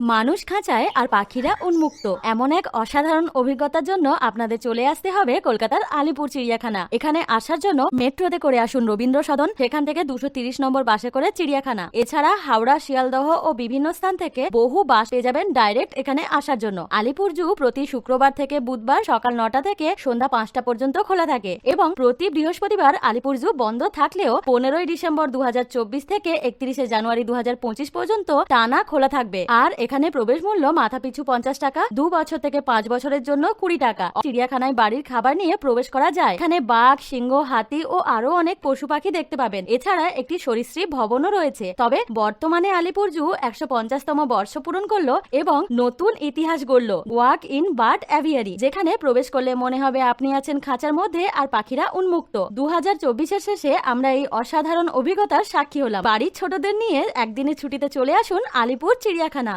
মানুষ খাঁচায় আর পাখিরা উন্মুক্ত। এমন এক অসাধারণ অভিজ্ঞতার জন্য আপনাদের চলে আসতে হবে কলকাতার আলিপুর চিড়িয়াখানা। এখানে আসার জন্য মেট্রোতে করে আসুন রবীন্দ্র সদন সেখান থেকে দুশো তিরিশ নম্বর বাসে করে চিড়িয়াখানা। এছাড়া হাওড়া, শিয়ালদহ ও বিভিন্ন স্থান থেকে বহু বাস পেয়ে যাবেন ডাইরেক্ট এখানে আসার জন্য। আলিপুর জু প্রতি শুক্রবার থেকে বুধবার সকাল নটা থেকে সন্ধ্যা পাঁচটা পর্যন্ত খোলা থাকে এবং প্রতি বৃহস্পতিবার আলিপুর জু বন্ধ থাকলেও পনেরোই ডিসেম্বর দু হাজার চব্বিশ থেকে একত্রিশে জানুয়ারি দু হাজার পঁচিশ পর্যন্ত টানা খোলা থাকবে। আর এখানে প্রবেশ মূল্য মাথা পিছু পঞ্চাশ টাকা, দু বছর থেকে পাঁচ বছরের জন্য কুড়ি টাকা। চিড়িয়াখানায় বাড়ির খাবার নিয়ে প্রবেশ করা যায়। এখানে বাঘ, সিংহ, হাতি ও আরও অনেক পশু পাখি দেখতে পাবেন। এছাড়া একটি সরীসৃপ ভবনও রয়েছে। তবে বর্তমানে আলিপুর জু একশো পঞ্চাশতম বর্ষ পূরণ করল এবং নতুন ইতিহাস গড়ল, ওয়াক ইন বার্ড অ্যাভিয়ারি, যেখানে প্রবেশ করলে মনে হবে আপনি আছেন খাঁচার মধ্যে আর পাখিরা উন্মুক্ত। দু হাজার চব্বিশের শেষে আমরা এই অসাধারণ অভিজ্ঞতার সাক্ষী হলাম। বাড়ির ছোটদের নিয়ে একদিনের ছুটিতে চলে আসুন আলিপুর চিড়িয়াখানা।